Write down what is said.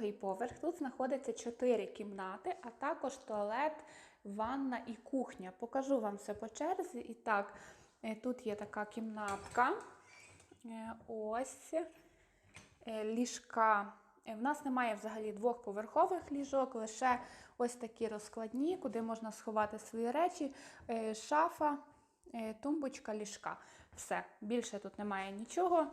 другий поверх. Тут знаходиться чотири кімнати, а також туалет, ванна і кухня. Покажу вам все по черзі. І так, е, тут є така кімнатка. Е, ось е, ліжка. В нас немає взагалі двохповерхових ліжок, лише ось такі розкладні, куди можна сховати свої речі, шафа, тумбочка, ліжка. Все, більше тут немає нічого.